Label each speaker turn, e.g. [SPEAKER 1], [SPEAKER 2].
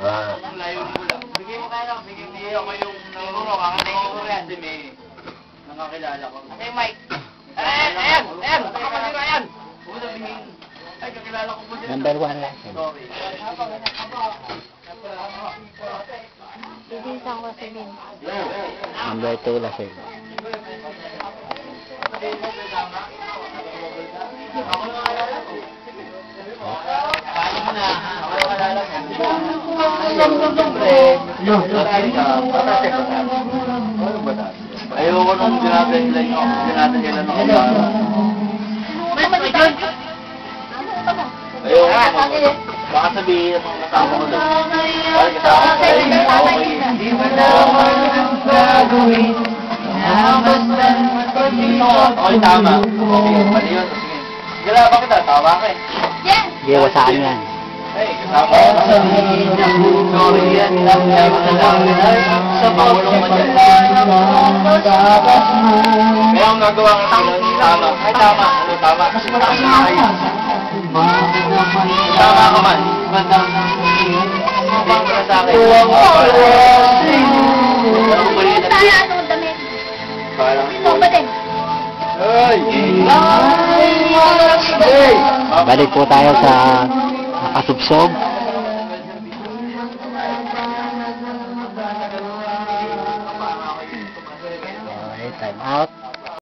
[SPEAKER 1] Ah.
[SPEAKER 2] Layo ko lang. Bigay mo kaya lang. Bigay mo ako yung... Siguro, kakatayin ko yan. Kasi may... Nakakilala ko. Hey, Mike. Ayan! Ayan! Ayan! Kapatid ko ayan! Mo. Ay, kakilala ko po.
[SPEAKER 1] Number one lang.
[SPEAKER 2] Sorry.
[SPEAKER 3] Bibisan ko si Vin.
[SPEAKER 1] Number two lang sir.
[SPEAKER 2] Paano Ayoko nung sinabi nila yung sinabi nila ng kasama. Ayoko nung baka sabihin ng kasama ko doon. Ay, kasama ko
[SPEAKER 3] Okay,
[SPEAKER 2] doon.
[SPEAKER 3] tama
[SPEAKER 2] Okay. Hindi mo naman gagawin. Okay, tama. Sige, mali yun. Sige. Gala ba kita? Tawa ka eh.
[SPEAKER 3] Yes!
[SPEAKER 1] Hindi, wasaan yan.
[SPEAKER 2] Ay, kasama ko. Sorry yan. Kaya mo na lang. Sa pakulong mo. Kaya ang nagawa ka ng tama. Ay, tama. Ano, tama. Mas mataas na kayo. Tama ka man. Bang ka sa akin. Parang
[SPEAKER 3] Ito ba din?
[SPEAKER 2] Ay!
[SPEAKER 1] Balik po tayo sa nakasubsob. time out.